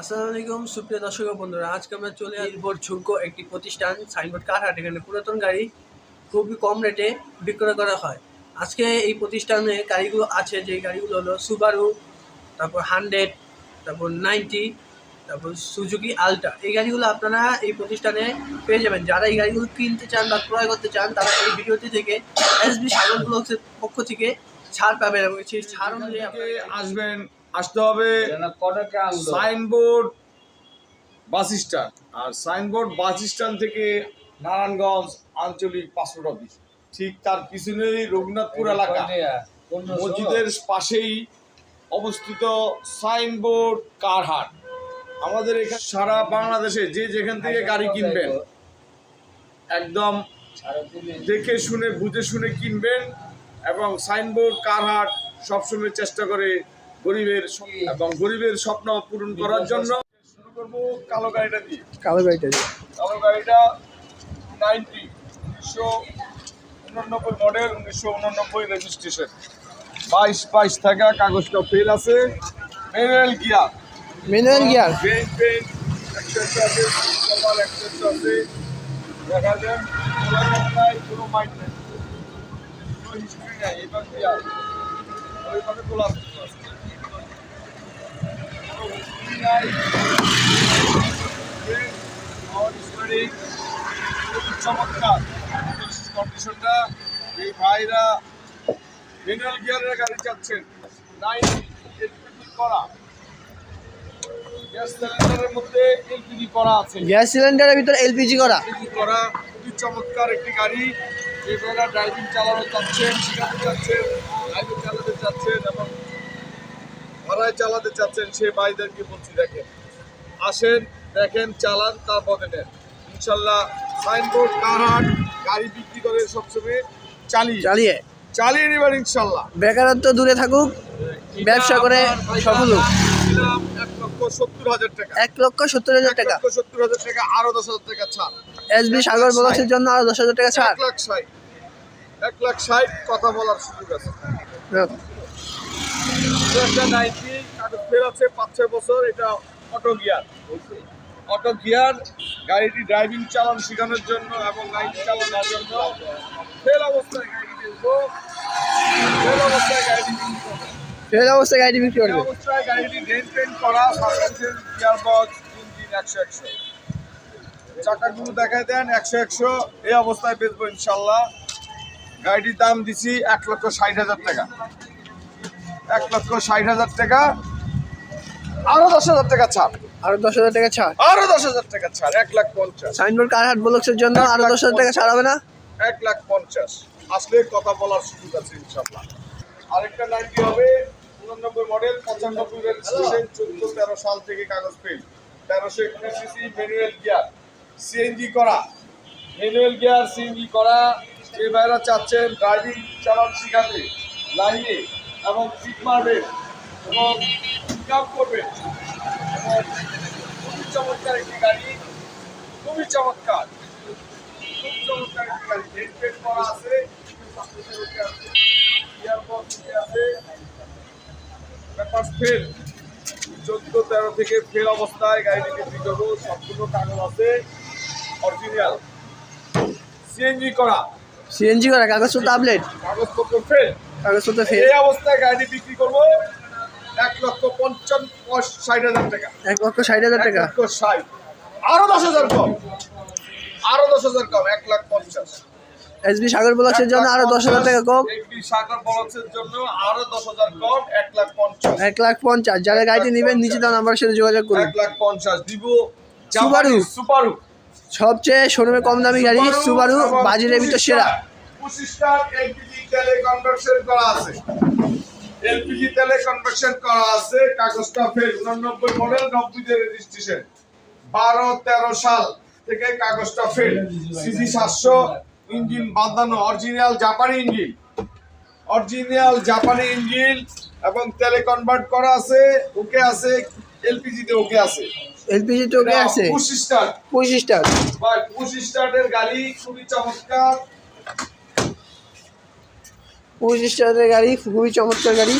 আসসালামু আলাইকুম সুপ্রিয় দর্শক বন্ধুরা আজকে আমরা চলে আসব ঝুঁক একটি প্রতিষ্ঠান সাইনবোর্ড কারহাট এখানে পুরাতন গাড়ি খুবই কম রেটে বিক্রয় করা হয়। আজকে এই প্রতিষ্ঠানে গাড়িগুলো আছে যে গাড়িগুলো হলো সুবারু তারপর হান্ড্রেড তারপর নাইনটি তারপর সুজুকি আলটা এই গাড়িগুলো আপনারা এই প্রতিষ্ঠানে পেয়ে যাবেন। যারা এই গাড়িগুলো কিনতে চান বা ক্রয় করতে চান তারা এই ভিডিওটি থেকে এসবি সাগর ব্লগসের পক্ষ থেকে ছাড় পাবেন এবং সেই ছাড় অনুযায়ী আসবেন আসতে হবে সাইনবোর্ড বাস স্ট্যান্ড। আর সাইনবোর্ড বাস স্ট্যান্ড থেকে নারায়ণগঞ্জ আঞ্চলিক পাসপোর্ট অফিস ঠিক তার পিছনেই রঘুনাথপুর এলাকা। মসজিদের পাশেই অবস্থিত সাইনবোর্ড কারহাট আমাদের এখানে সারা বাংলাদেশে যে যেখান থেকে গাড়ি কিনবেন একদম দেখে শুনে বুঝে শুনে কিনবেন এবং সাইনবোর্ড কারহাট সবসময় চেষ্টা করে গরিবের এবং গরিবের স্বপ্ন পূরণ করার জন্য শুরু করব কালো গাড়িটা দিয়ে। কালো গাড়িটা দিয়ে। কালো গাড়িটা নাইনটি উনিশশো উননব্বই মডেল উনিশশো উননব্বই রেজিস্ট্রেশন বাইশ বাইশ থাকা কাগজটা ফেল আছে। Manual gear manual gear paint paint access আছে অ্যাক্সেস আছে। দেখা যায় কোনো মাইন্ড নেই কোনো হিস্ট্রি নেই এবার গিয়ার ওইভাবে খুবই চমৎকার কন্ডিশনটা এই ভাইরা মিনারেল গিয়ারের গাড়ি চাচ্ছেন নাইন এলপিজি করা গ্যাস সিলিন্ডারের মধ্যে এলপিজি করা আছে। গ্যাস সিলিন্ডারের ভিতরে এলপিজি করা। এলপিজি করা খুবই চমৎকার একটি গাড়ি যে ড্রাইভিং চালানো চাচ্ছেন শিখাতে চাচ্ছেন চালাতে চাচ্ছেন এবং ভাড়ায় চালাতে চাচ্ছেন সে ভাইদেরকে বলছি দেখেন। আসেন দেখেন চালান তারপরে নেন। ইনশাল্লাহ সাইনবোর্ড কারহাট গাড়ি বিক্রি করে সবসময় চালিয়ে। চালিয়ে। চালিয়ে নেবেন ইনশাল্লাহ। বেকারত্ব দূরে থাকুক ব্যবসা করে সফল হোক। এক লক্ষ সত্তর হাজার টাকা। সত্তর হাজার টাকা। আরও দশ হাজার টাকা ছাড়। এসবি সাগর ব্লগসের জন্য আরও দশ হাজার টাকা ছাড় এক লাখ ষাট। এক লাখ ষাট কথা বলার সুযোগ আছে। একটা কাগজ আছে পাঁচ ছয় বছর এটা অটো গিয়ার অটো গিয়ার গাড়িটি ড্রাইভিং চালান শেখানোর জন্য এবং লাইন চালানোর জন্য। ফেল অবস্থায় গাড়ি দেখব ফেল অবস্থায় গাড়িটি অবস্থায় বিক্রি করবে। অবস্থায় গাড়িটি ডেন পেন করা সাসপেনশন গিয়ার বক্স ইঞ্জিন একশো একশো। চাকাগুলো দেখাই দেন একশো একশো। এই অবস্থায় বেচবো ইনশাল্লাহ। গাড়িটির দাম দিছি এক লক্ষ ষাট হাজার টাকা। এক লক্ষ ষাট হাজার টাকা। আরও দশ হাজার টাকা ছাড়। আরও দশ হাজার টাকা ছাড়। আরও দশ হাজার টাকা ছাড় এক লাখ পঞ্চাশ। সাইনবোর্ড কারহাট ব্লগসের জন্য আরও দশ হাজার টাকা ছাড় হবে না? এক লাখ পঞ্চাশ। আসলে কথা বলার সুযোগ আছে ইনশাল্লাহ আরেকটা নাইনটি হবে উননব্বই মডেল পঁচানব্বই রেজিস্ট্রেশন চোদ্দ তেরো সাল থেকে কাগজ পেল তেরোশো একত্রিশ সিসি ম্যানুয়াল গিয়ার সিএনজি করা। ম্যানুয়াল গিয়ার সিএনজি করা। যে ভাইরা চাচ্ছেন ড্রাইভিং চালান শিখাতে লাইনে এবং সিট মারবেন এবং পিক করবেন এবং খুবই চমৎকার একটি গাড়ি, খুবই চমৎকার। খুব চমৎকার একটি গাড়ি। হেড পেড করা আছে। ব্যাপার ফেল চোদ্দ, তেরো থেকে ফেল অবস্থায় গাড়িটিকে করব সম্পূর্ণ কাগজ আছে অরিজিনাল সিএনজি করা। সিএনজি করা কাগজপত্র আপডেট কাগজপত্র ফেল কাগজপত্র ফের এই অবস্থায় গাড়িটি বিক্রি করব এক লক্ষ পঞ্চান্ন ষাট হাজার টাকা। এক লক্ষ ষাট হাজার টাকা? লক্ষ ষাট। আরও দশ হাজার কম। আরও দশ হাজার কম এক লাখ পঞ্চাশ। এসবি সাগর ব্লগসের জন্য আরও দশ হাজার টাকা কম? সাগর বলসের জন্য আরও দশ হাজার কম এক লাখ পঞ্চাশ। এক লাখ পঞ্চাশ। যারা গাড়িটি নেবেন নিচে দেওয়া নাম্বারের সাথে যোগাযোগ করুন। এক লাখ পঞ্চাশ। দিব সুবারু। সুপারু সবচেয়ে শোরুমে কম দামি গাড়ি সুবারু বাজারের ভিতর সেরা। পঁচিশটা এলপিজি তেলে কনভার্সন করা আছে। এলপিজি তেলে কনভার্সন করা আছে কাগজটা ফেল উননব্বই মডেল নব্বইতে রেজিস্ট্রেশন বারো তেরো সাল থেকে কাগজটা ফেল সিসি সাতশো ইঞ্জিন বাঁধানো অরিজিনাল জাপানি ইঞ্জিন। অরিজিনাল জাপানি ইঞ্জিন এবং তেলে কনভার্ট করা আছে ওকে আছে এলপিজিতে ওকে আছে। ওকে আছে? স্টার্টের গাড়ি খুবই চমৎকার। পঁচিশ টাকার গাড়ি খুবই চমৎকার গাড়ি।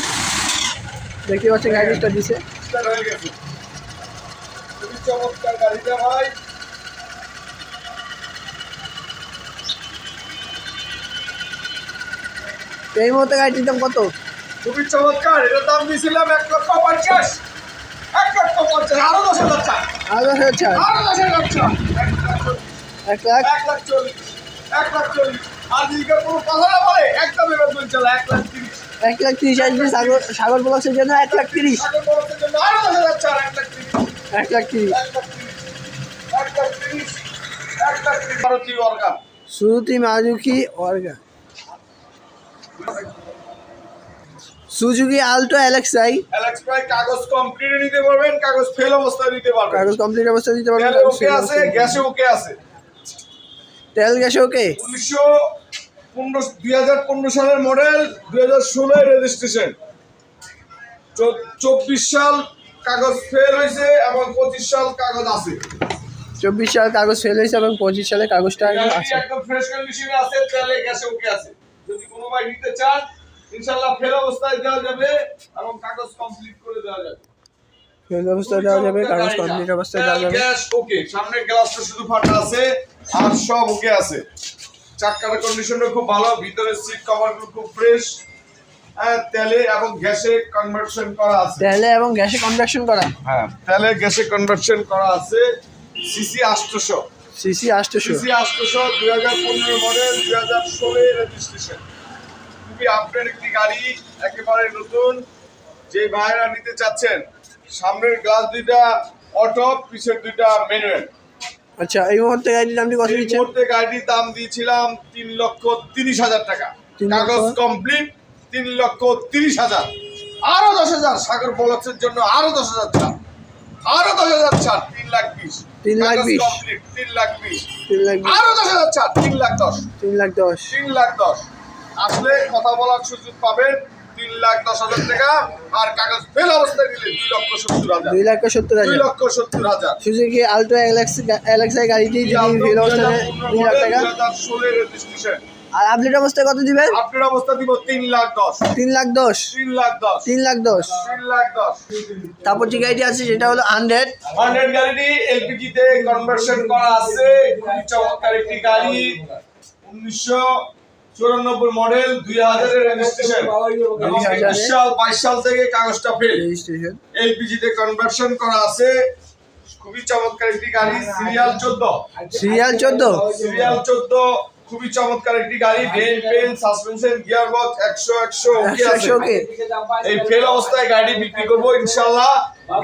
দেখতে পাচ্ছেন গাড়িটা দিছে। স্টার্ট হয়ে গেছে। খুবই চমৎকার গাড়িটা ভাই। এই মুহূর্তে গাড়িটির দাম কত? খুবই চমৎকার এটার দাম দিয়েছিলাম এক লক্ষ পঞ্চাশ। পঞ্চাশ আরও দশ হাজার টাকা আরও দশ হাজার ছাড় আরও দশ হাজার টাকা এক লাখ এক লাখ চল্লিশ এক লাখ চল্লিশ আর যদি কোনো কথা না বলে একদম এবার চলছে এক লাখ তিরিশ এক লাখ তিরিশ আসবে সাগর সাগর ব্লক্সের জন্য এক লাখ তিরিশ সাগর বড়দের জন্য আরও দশ হাজার চার এক লাখ তিরিশ এক লাখ তিরিশ এক লাখ তিরিশ এক লাখ তিরিশ এক লাখ তিরিশ ভারতীয় অর্গান সুজুকি মারুকি অর্গা সুজুকি আলটো অ্যালেক্সাই। অ্যালেক্স ভাই কাগজ কমপ্লিট নিতে পারবেন কাগজ ফেল অবস্থায় নিতে পারবেন। কাগজ কমপ্লিট অবস্থা দিতে পারবেন কাগজ ওকে আছে অবস্থায় গ্যাসে ওকে আছে। তেল গ্যাস ওকে উনিশশো পনেরো দুই হাজার পনেরো সালের মডেল দুই হাজার ষোলোয় রেজিস্ট্রেশন চব্বিশ সাল কাগজ ফেল হয়েছে এবং পঁচিশ সাল কাগজ আছে। চব্বিশ সাল কাগজ ফেল হয়েছে এবং পঁচিশ সালে কাগজটা আছে। একদম ফ্রেশ কন্ডিশনে আছে তেলে গ্যাসে ওকে আছে। যদি কোনো ভাই নিতে চান ইনশাল্লাহ ফেল অবস্থায় দেওয়া যাবে এবং কাগজ কমপ্লিট করে দেওয়া যাবে। ফেল অবস্থায় দেওয়া যাবে কাগজ কমপ্লিট অবস্থায় দেওয়া যাবে। গ্যাস ওকে সামনের গ্লাসটা শুধু ফাটা আছে আর সব ওকে আছে। চাকার কন্ডিশনটা খুব ভালো ভিতরে সিট কভারগুলো খুব ফ্রেশ তেলে এবং গ্যাসে কনভার্সন করা আছে। তেলে এবং গ্যাসে কনভার্সন করা। হ্যাঁ তেলে গ্যাসে কনভার্সন করা আছে সিসি আটশোশো সিসি আটশোশো সিসি আটশোশো দুই হাজার পনেরো মডেল দুই হাজার ষোলো রেজিস্ট্রেশন খুবই আপডেট একটি গাড়ি একেবারে নতুন যে ভাইরা নিতে চাচ্ছেন। সামনের গ্লাস দুইটা অটো পিছের দুইটা ম্যানুয়াল আচ্ছা এই মুহূর্তে গাড়ির দামটি কত এই মুহূর্তে গাড়ির দাম দিয়েছিলাম তিন লক্ষ তিরিশ হাজার টাকা। কাগজ কমপ্লিট তিন লক্ষ তিরিশ হাজার। আরও দশ হাজার সাগর বলক্সের জন্য আরও দশ হাজার ছাড় আরও দশ হাজার ছাড় তিন লাখ বিশ। তিন লাখ বিশ। complete, তিন লাখ বিশ। তিন লাখ আরও দশ হাজার ছাড় তিন লাখ দশ। তিন লাখ দশ। তিন লাখ দশ। আসলে কথা বলার সুযোগ পাবেন তিন লাখ দশ হাজার টাকা আর কাগজ ফেল অবস্থায় দিলে দুই লক্ষ সত্তর হাজার। দুই লক্ষ সত্তর হাজার। দুই লক্ষ সত্তর হাজার। সুজুকি আলটো অ্যালেক্স অ্যালেক্সাই গাড়িটি যদি ফেল অবস্থায় দুই লাখ টাকা? ষোলোর রেজিস্ট্রেশন আর আপডেট অবস্থায় কত দিবেন? আপনার অবস্থা দিব তিন লাখ দশ। তিন লাখ দশ? তিন লাখ দশ। তিন লাখ দশ। তিন লাখ দশ। তারপর যে গাড়িটি আছে সেটা হলো হান্ড্রেড হান্ড্রেড গাড়িটি এলপিজি তে কনভার্সন করা আছে। খুবই চমৎকার একটি গাড়ি। উনিশশো চুরানব্বই মডেল দুই হাজারের রেজিস্ট্রেশন এবং 2000 একুশ সাল বাইশ সাল থেকে কাগজটা ফেল রেজিস্ট্রেশন এলপিজি তে কনভার্সন করা আছে। খুবই চমৎকার একটি গাড়ি সিরিয়াল চোদ্দ। সিরিয়াল চোদ্দ? সিরিয়াল চোদ্দ। খুবই চমৎকার একটি গাড়ি ভেন পেন সাসপেনশন গিয়ার বক্স একশো একশো ওকে আছে? এই ফেল অবস্থায় গাড়ি বিক্রি করব ইনশাল্লাহ।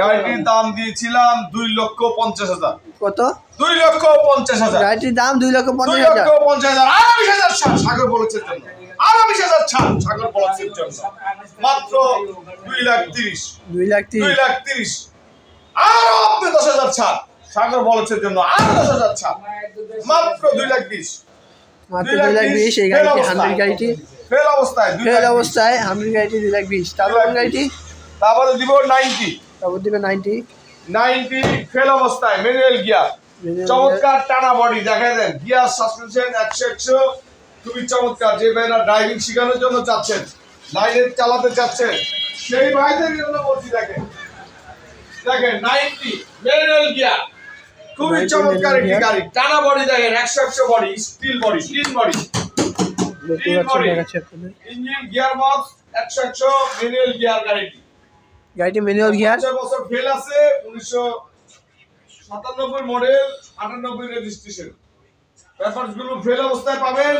গাড়িটির দাম দিয়েছিলাম দুই লক্ষ পঞ্চাশ হাজার। কত? দুই লক্ষ পঞ্চাশ হাজার। গাড়িটির দাম দুই লক্ষ দুই পঞ্চাশ হাজার। লক্ষ পঞ্চাশ হাজার। আরও বিশ হাজার সাগর আরও বিশ হাজার ছাড় সাগর বলছের জন্য। মাত্র দুই লাখ তিরিশ। দুই লাখ দুই তিরিশ লাখ তিরিশ। আরও আপনি দশ হাজার ছাড় সাগর বলছের জন্য। আরও দশ হাজার ছাড়। মাত্র দুই লাখ বিশ। মাত্র দুই লাখ বিশ এই গাড়িটি হান্ড্রেড গাড়িটি। ফেল অবস্থায় ফেল অবস্থায় হান্ড্রেড গাড়িটি দুই লাখ বিশ। তারপর গাড়িটি? তারপরে দিব নাইনটি। তারপর দিবে নাইনটি। নাইনটি ফেল অবস্থায় ম্যানুয়াল গিয়ার চমৎকার টানা বডি দেখা দেন গিয়ার সাসপেনশন একশো একশো খুবই চমৎকার। যে ভাইরা ড্রাইভিং শেখানোর জন্য চাচ্ছেন লাইনে চালাতে চাচ্ছেন সেই ভাইদের জন্য বলছি দেখেন। দেখেন নাইনটি ম্যানুয়াল গিয়ার খুবই 90 চমৎকার একটি গাড়ি। টানা বডি দেখেন একশো একশো body steel body clean body engine gear box একশো একশো ম্যানুয়াল গিয়ার গাড়িটি। গাড়িটি ম্যানুয়াল গিয়ার পঞ্চাশ বছর ফেল আছে উনিশশো সাতানব্বই মডেল আটানব্বই রেজিস্ট্রেশন ফেল অবস্থায় পাবেন।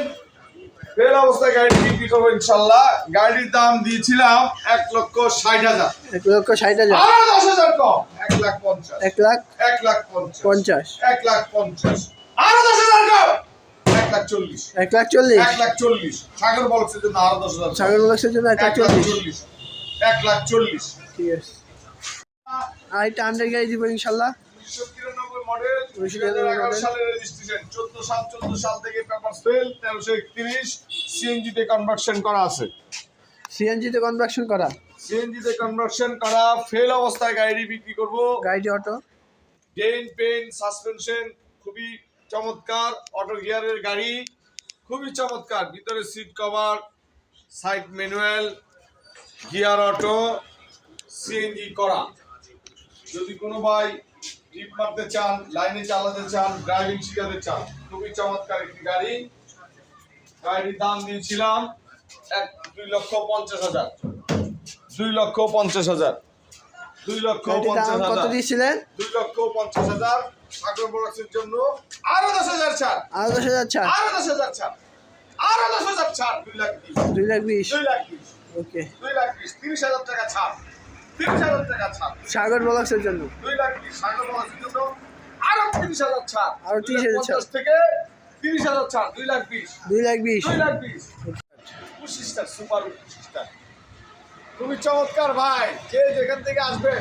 ফেল অবস্থায় গাড়ি বিক্রি করব ইনশাল্লাহ গাড়ির দাম দিয়েছিলাম এক লক্ষ ষাট হাজার এক লক্ষ ষাট হাজার আরও দশ হাজার কম এক লাখ পঞ্চাশ এক লাখ এক লাখ পঞ্চাশ এক লাখ পঞ্চাশ আরও দশ হাজার কম এক লাখ চল্লিশ এক লাখ চল্লিশ এক লাখ চল্লিশ সাগর বলছে জন্য আরও দশ হাজার সাগর বলক্সের জন্য এক লাখ চল্লিশ এক লাখ চল্লিশ ঠিক আছে আর একটা হান্ড্রেড গাড়ি দিব ইনশাল্লাহ মডেল সালের রেজিস্ট্রেশন চোদ্দ সাল চোদ্দ সাল থেকে পেপার সেল তেরোশো একত্রিশ সিএনজি তে কনভার্সন করা আছে। সিএনজিতে কনভার্সন করা? সিএনজি তে কনভার্সন করা ফেল অবস্থায় গাড়ি বিক্রি করব। অটো ডেন পেন সাসপেনশন খুবই চমৎকার অটো গিয়ারের গাড়ি খুবই চমৎকার। ভিতরে seat cover side manual gear auto CNG করা। যদি কোনো ভাই টিপ মারতে চান লাইনে চালাতে চান ড্রাইভিং শিখাতে চান খুবই চমৎকার একটি গাড়ি। গাড়ির দাম দিয়েছিলাম এক দুই লক্ষ পঞ্চাশ হাজার। দুই লক্ষ পঞ্চাশ হাজার। দুই লক্ষ পঞ্চাশ হাজার। দিয়েছিলেন? দুই লক্ষ পঞ্চাশ হাজার। সাগর প্রোডাক্টসের জন্য আরও দশ হাজার ছাড়। আরও দশ হাজার ছাড়? আরও দশ হাজার ছাড়। আরও দশ হাজার ছাড়। দুই লাখ বিশ। দুই লাখ বিশ। দুই লাখ বিশ। ওকে। দুই লাখ বিশ। তিরিশ হাজার টাকা ছাড়। হাজার সাগর ব্লগসের জন্য। দুই লাখ বিশ সাগর প্রোডাক্টসের জন্য? আরও তিরিশ হাজার ছাড়। আরও 30,000 ছাড়। থেকে তিরিশ হাজার ছাড় দুই লাখ বিশ। দুই লাখ বিশ। দুই লাখ বিশ। পঁচিশটা সুপার পঁচিশটা খুবই চমৎকার ভাই। যে যেখান থেকে আসবেন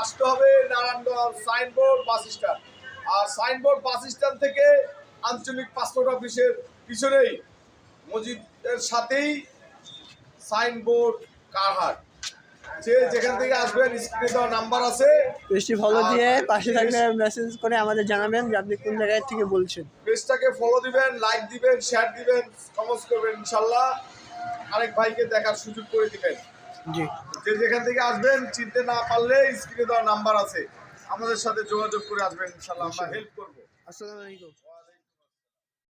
আসতে হবে নারায়ণগঞ্জ সাইনবোর্ড বাস স্ট্যান্ড। আর সাইনবোর্ড বাস স্ট্যান্ড থেকে আঞ্চলিক পাসপোর্ট অফিসের পিছনেই মসজিদের সাথেই সাইনবোর্ড কারহাট যে যেখান থেকে আসবেন স্ক্রিনে দেওয়া নাম্বার আছে। পেজটি ফলো দিয়ে পাশে থাকলে মেসেজ করে আমাদের জানাবেন যে আপনি কোন জায়গায় থেকে বলছেন। পেজটাকে ফলো দিবেন লাইক দিবেন শেয়ার দিবেন কমেন্টস করবেন ইনশাল্লাহ। আরেক ভাইকে দেখার সুযোগ করে দিবেন। জি। যে যেখান থেকে আসবেন চিনতে না পারলে স্ক্রিনে দেওয়া নাম্বার আছে। আমাদের সাথে যোগাযোগ করে আসবেন ইনশাল্লাহ। আমরা হেল্প করব। আসসালামু আলাইকুম।